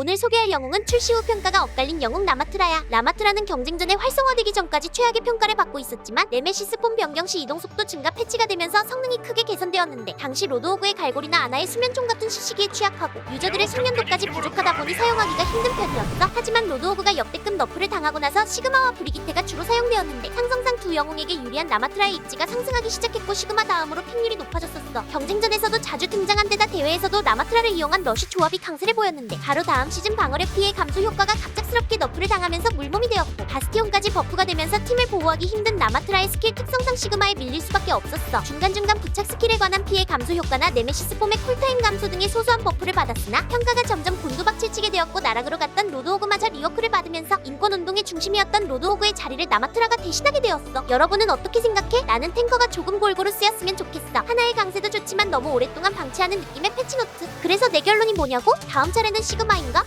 오늘 소개할 영웅은 출시 후 평가가 엇갈린 영웅 라마트라야. 라마트라는 경쟁전에 활성화되기 전까지 최악의 평가를 받고 있었지만 네메시스 폼 변경 시 이동 속도 증가 패치가 되면서 성능이 크게 개선되었는데 당시 로드호그의 갈고리나 아나의 수면총 같은 시시기에 취약하고 유저들의 숙련도까지 부족하다 보니 사용하기가 힘든 편이었어. 하지만 로드호그가 역대급 너프를 당하고 나서 시그마와 브리기테가 주로 사용되었는데 상성상 두 영웅에게 유리한 라마트라의 입지가 상승하기 시작했고 시그마 다음으로 픽률이 높아졌었어. 경쟁전에서도 자주 등장한 데다 대회에서도 라마트라를 이용한 러쉬 조합이 강세를 보였는데 바로 다음 시즌 방어력 피해 감소 효과가 갑작스럽게 너프를 당하면서 물몸이 되었고 바스티온까지 버프가 되면서 팀을 보호하기 힘든 라마트라의 스킬 특성상 시그마에 밀릴 수밖에 없었어. 중간중간 부착 스킬에 관한 피해 감소 효과나 네메시스 폼의 쿨타임 감소 등의 소소한 버프를 받았으나 평가가 점점 곤두박질치게 되었고 나락으로 갔던 로드호그마저 리워크를 받으면서 인권운동의 중심이었던 로드호그의 자리를 나마트라가 대신하게 되었어. 여러분은 어떻게 생각해? 나는 탱커가 조금 골고루 쓰였으면 좋겠어. 하나의 강세도 좋지만 너무 오랫동안 방치하는 느낌의 패치노트. 그래서 내 결론이 뭐냐고? 다음 차례는 시그마인가?